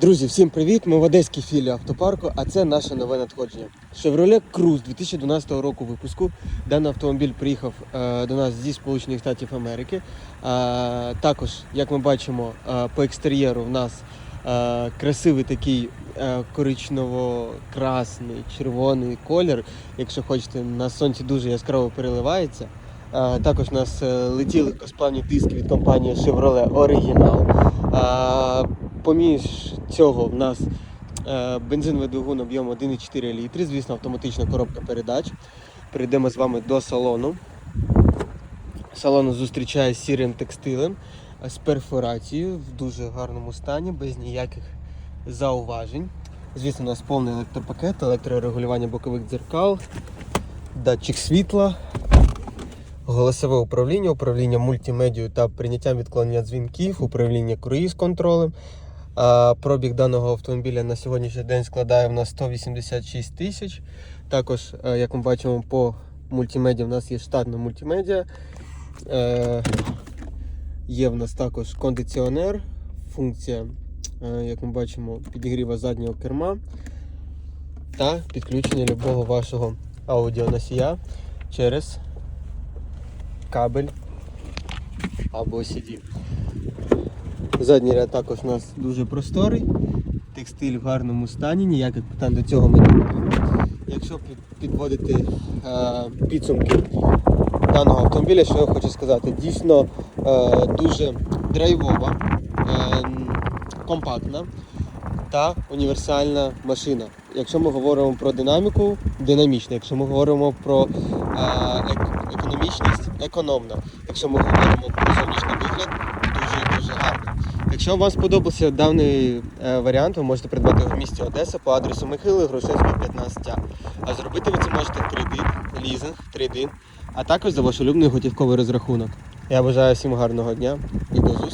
Друзі, всім привіт! Ми в Одеській філії автопарку, а це наше нове надходження. Chevrolet Cruze 2012 року випуску. Даний автомобіль приїхав е, до нас зі Сполучених Штатів Америки. Е, також, як ми бачимо, е, по екстер'єру в нас е, красивий такий е, коричнево-красний, червоний колір. Якщо хочете, на сонці дуже яскраво переливається. Е, також у нас е, летіли легкосплавні диски від компанії Chevrolet Original. Е, Поміж цього в нас е, бензиновий двигун об'ємом 1,4 літри, звісно, автоматична коробка передач. Перейдемо з вами до салону. Салон зустрічає сірим текстилем, з перфорацією в дуже гарному стані, без ніяких зауважень. Звісно, у нас повний електропакет, електрорегулювання бокових дзеркал, датчик світла, голосове управління, управління мультимедією та прийняттям відклонення дзвінків, управління круїз-контролем. А, Пробіг даного автомобіля на сьогоднішній день складає в нас 186 тисяч. Також, е, як ми бачимо, по мультимедіа в нас є штатна мультимедіа. Е, Є в нас також кондиціонер, функція, е, як ми бачимо, підігріва заднього керма та підключення любого вашого аудіоносія через кабель або CD. Задній ряд також у нас дуже просторий, текстиль в гарному стані, ніяких питань до цього ми не маємо. Якщо підводити е, підсумки даного автомобіля, що я хочу сказати, дійсно е, дуже драйвова, е, компактна та універсальна машина. Якщо ми говоримо про динаміку, динамічна. Якщо ми говоримо про е, економічність, економна. Якщо ми говоримо про зовнішній вигляд. Якщо вам сподобався даний е, варіант, ви можете придбати його в місті Одеса по адресу Михайли Грушевського 15А. А зробити ви це можете кредит, лізинг, 3D, а також за ваш улюблений готівковий розрахунок. Я бажаю всім гарного дня і до зустрічі!